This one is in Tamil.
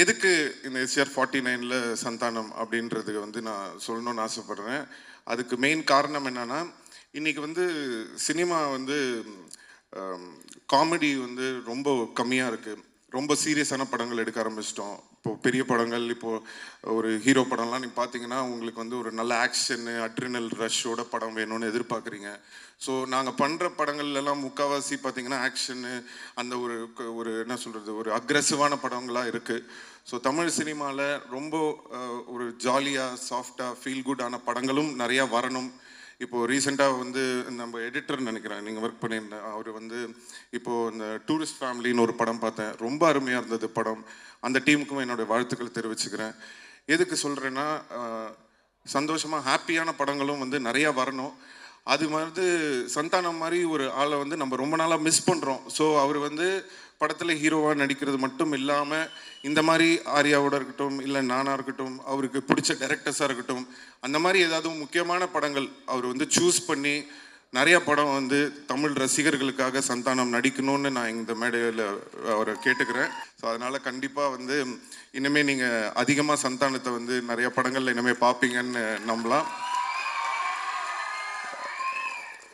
எதுக்கு இந்த எஸ்ஆர் ஃபார்ட்டி நைனில் சந்தானம் அப்படின்றதுக்கு வந்து நான் சொல்லணும்னு ஆசைப்பட்றேன். அதுக்கு மெயின் காரணம் என்னன்னா இன்றைக்கி வந்து சினிமா வந்து காமெடி வந்து ரொம்ப கம்மியாக இருக்குது ரொம்ப சீரியஸான படங்கள் எடுக்க ஆரம்பிச்சிட்டோம். இப்போ பெரிய படங்கள் இப்போ ஒரு ஹீரோ படம்லாம் நீங்கள் பார்த்தீங்கன்னா உங்களுக்கு வந்து ஒரு நல்ல ஆக்ஷனு அட்ரினல் ரஷ்ஷோட படம் வேணும்னு எதிர்பார்க்குறீங்க. ஸோ நாங்கள் பண்ணுற படங்கள்லாம் முக்கால்வாசி பார்த்தீங்கன்னா ஆக்ஷனு அந்த ஒரு ஒரு என்ன சொல்கிறது ஒரு அக்ரெசிவான படங்களாக இருக்குது ஸோ தமிழ் சினிமாவில் ரொம்ப ஒரு ஜாலியாக சாஃப்டாக ஃபீல் குட்டான படங்களும் நிறையா வரணும். இப்போது ரீசெண்டாக வந்து நம்ம எடிட்டர் நினைக்கிறேன். நீங்கள் ஒர்க் பண்ணியிருந்தேன் அவர் வந்து இப்போது இந்த டூரிஸ்ட் ஃபேமிலின்னு ஒரு படம் பார்த்தேன். ரொம்ப அருமையாக இருந்தது படம். அந்த டீமுக்கும் என்னுடைய வாழ்த்துக்கள் தெரிவிச்சுக்கிறேன். எதுக்கு சொல்கிறேன்னா சந்தோஷமாக ஹாப்பியான படங்களும் வந்து நிறையா வரணும். அது வந்து சந்தானம் மாதிரி ஒரு ஆளை வந்து நம்ம ரொம்ப நாளாக மிஸ் பண்ணுறோம் ஸோ அவர் வந்து படத்தில் ஹீரோவாக நடிக்கிறது மட்டும் இல்லாமல் இந்த மாதிரி ஆர்யாவோட இருக்கட்டும் இல்லை நானாக இருக்கட்டும் அவருக்கு பிடிச்ச டைரக்டர்ஸாக இருக்கட்டும் அந்த மாதிரி ஏதாவது முக்கியமான படங்கள் அவர் வந்து சூஸ் பண்ணி நிறைய படம் வந்து தமிழ் ரசிகர்களுக்காக சந்தானம் நடிக்கணும்னு நான் இந்த மேடையில் அவரை கேட்டுக்கிறேன். ஸோ அதனால் கண்டிப்பாக வந்து இனிமேல் நீங்கள் அதிகமாக சந்தானத்தை வந்து நிறைய படங்களில் இனிமேல் பார்ப்பீங்கன்னு நம்பலாம்.